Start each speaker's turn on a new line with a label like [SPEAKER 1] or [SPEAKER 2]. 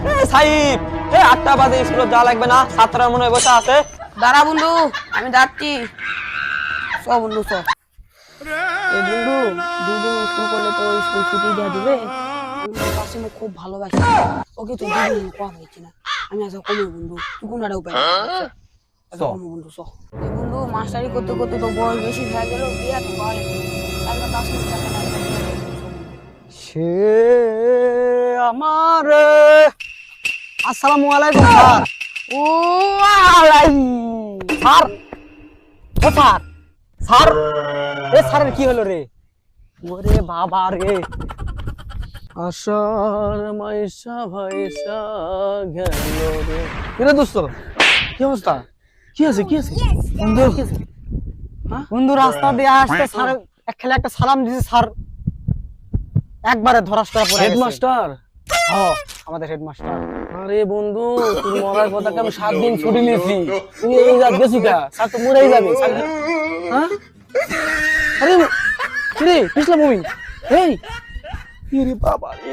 [SPEAKER 1] এ এ আটটা বাজে স্কুলে যাওয়া লাগবে না ছাত্ররা মনে হয় বসে আছে।
[SPEAKER 2] দাঁড়া বন্ধু আমি যাচ্ছি চ বন্ধু চ। এ বন্ধু দুদিন স্কুল করলে তো স্কুল ছুটি দিয়ে দিবে। আমি ওর কাছে না খুব ভালোবাসি। ওকে তো দুদিন কম হয়েছে না। আমি আজকে কমে বন্ধু। তুই কোন উপায় আছে? আজকে কমে বন্ধু চ। বন্ধু মাস্টারি করতে করতে তো বয়স বেশি হয়ে গেল বিয়া তো তাহলে।
[SPEAKER 1] সে আমার আসসালামু আলাইকুম স্যার।
[SPEAKER 2] ও
[SPEAKER 1] স্যার। ও স্যার। স্যার। এ স্যারের কি হলো রে? ওরে বাবা রে। আশার মাইশা ভাইসা গেল রে। কিরে দোস্ত? কি অবস্থা? কি আছে কি আছে বন্ধু? কি আছে হ্যাঁ? বন্ধু রাস্তা দিয়ে আসতে স্যার এক খেলে একটা সালাম দিছে স্যার। একবারে ধরাস করা পড়ে
[SPEAKER 3] হেডমাস্টার?
[SPEAKER 1] হ্যাঁ। আমাদের হেডমাস্টার
[SPEAKER 3] আরে বন্ধু তুমি মরার কথা আমি সাত দিন ছুটি নিয়েছি তুমি এই যা গেছি কা স্যার তো মরেই যাবে হ্যাঁ আরে কিরে পিছলা মুভি এই ইরে বাবা রে